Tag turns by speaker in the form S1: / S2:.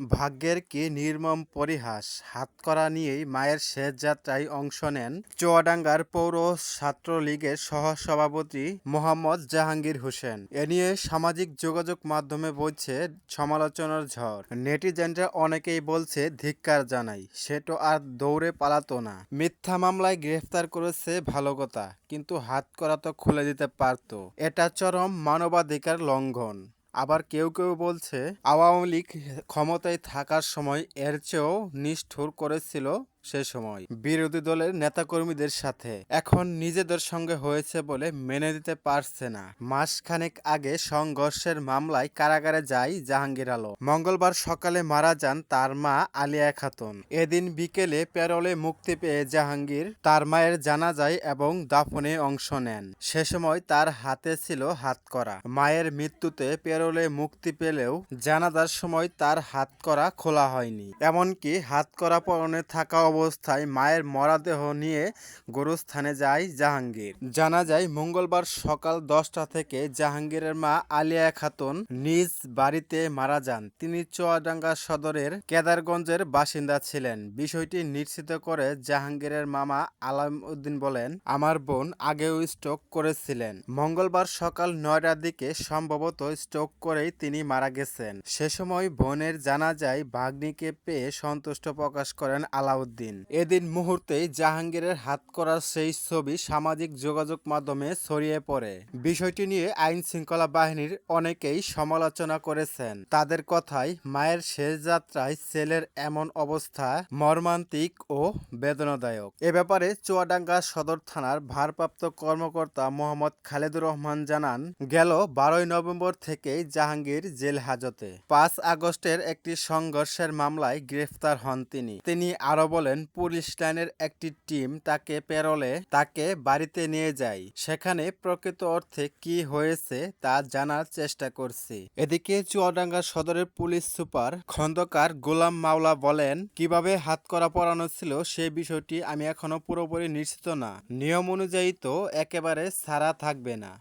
S1: ভাগ্যের কি নির্মম পরিহাস? হাতকড়া নিয়েই মায়ের শেষ যাত্রায় অংশ নেন চুয়াডাঙ্গার পৌর ছাত্রলীগের সহসভাপতি মোহাম্মদ জাহাঙ্গীর হোসেন। এ নিয়ে সামাজিক যোগাযোগ মাধ্যমে বইছে সমালোচনার ঝড়। নেটিজেনরা অনেকেই বলছে, ধিক্কার জানাই, সে তো আর দৌড়ে পালাতো না। মিথ্যা মামলায় গ্রেফতার করেছে ভালো কথা, কিন্তু হাতকড়া তো খুলে দিতে পারতো। এটা চরম মানবাধিকার লঙ্ঘন। আবার কেউ কেউ বলছে আওয়ামী লীগ ক্ষমতায় থাকার সময় এর চেয়েও নিষ্ঠুর করেছিল সে সময়। বিরোধী দলের নেতাকর্মীদের সাথে। এখন নিজেদের সঙ্গে হয়েছে বলে মেনে দিতে পারছে না। মাসখানেক আগে সংঘর্ষের মামলায় কারাগারে যায় জাহাঙ্গীর আলম। মঙ্গলবার সকালে মারা যান তার মা আলিয়া খাতুন। এদিন বিকেলে প্যারোলে মুক্তি পেয়ে জাহাঙ্গীর তার মায়ের জানাজায় এবং দাফনে অংশ নেন। সে সময় তার হাতে ছিল হাতকড়া মায়ের মৃত্যুতে প্যারোলে মুক্তি পেলেও জানাজার সময় তার হাত করা খোলা হয়নি। এমনকি হাতকড়া পরনে থাকা অবস্থায় মায়ের মরাদেহ নিয়ে গোরস্থানে যায় জাহাঙ্গীর। জানা যায়, মঙ্গলবার সকাল দশটা থেকে জাহাঙ্গীরের মা আলিয়া খাতুন নিজ বাড়িতে মারা যান। তিনি চুয়াডাঙ্গা সদরের কেদারগঞ্জের বাসিন্দা ছিলেন। বিষয়টি নিশ্চিত করে জাহাঙ্গীরের মামা আলাম উদ্দিন বলেন, আমার বোন আগেও স্ট্রোক করেছিলেন। মঙ্গলবার সকাল নয়টার দিকে সম্ভবত স্ট্রোক করেই তিনি মারা গেছেন। সে সময় বোনের জানা যায়, ভাগ্নিকে পেয়ে সন্তুষ্ট প্রকাশ করেন আলাউদ্দিন। এদিন মুহূর্তেই জাহাঙ্গীরের হাত করার সেই ছবি সামাজিক যোগাযোগ মাধ্যমে ছড়িয়ে পড়ে। বিষয়টি নিয়ে আইন শৃঙ্খলা বাহিনীর অনেকেই সমালোচনা করেছেন। তাদের কথায়, মায়ের শেষ যাত্রায় ছেলের এমন অবস্থা মর্মান্তিক ও বেদনাদায়ক। এ ব্যাপারে চুয়াডাঙ্গা সদর থানার ভারপ্রাপ্ত কর্মকর্তা মোহাম্মদ খালেদুর রহমান জানান, গেল বারোই নভেম্বর থেকেই জাহাঙ্গীর জেল হাজতে। পাঁচ আগস্টের একটি সংঘর্ষের মামলায় গ্রেফতার হন তিনি। তিনি আরও বলেন পুলিশ লাইনের একটি টিম তাকে পেরোলে তাকে বাড়িতে নিয়ে যায়। সেখানে প্রকৃত অর্থে কি হয়েছে তা জানার চেষ্টা করছি। এদিকে চুয়াডাঙ্গা সদরের পুলিশ সুপার খন্দকার গোলাম মাওলা বলেন, কীভাবে হাত করা পরানো ছিল সে বিষয়টি আমি এখনও পুরোপুরি নিশ্চিত না। নিয়ম অনুযায়ী তো একেবারে ছাড়া থাকবে না।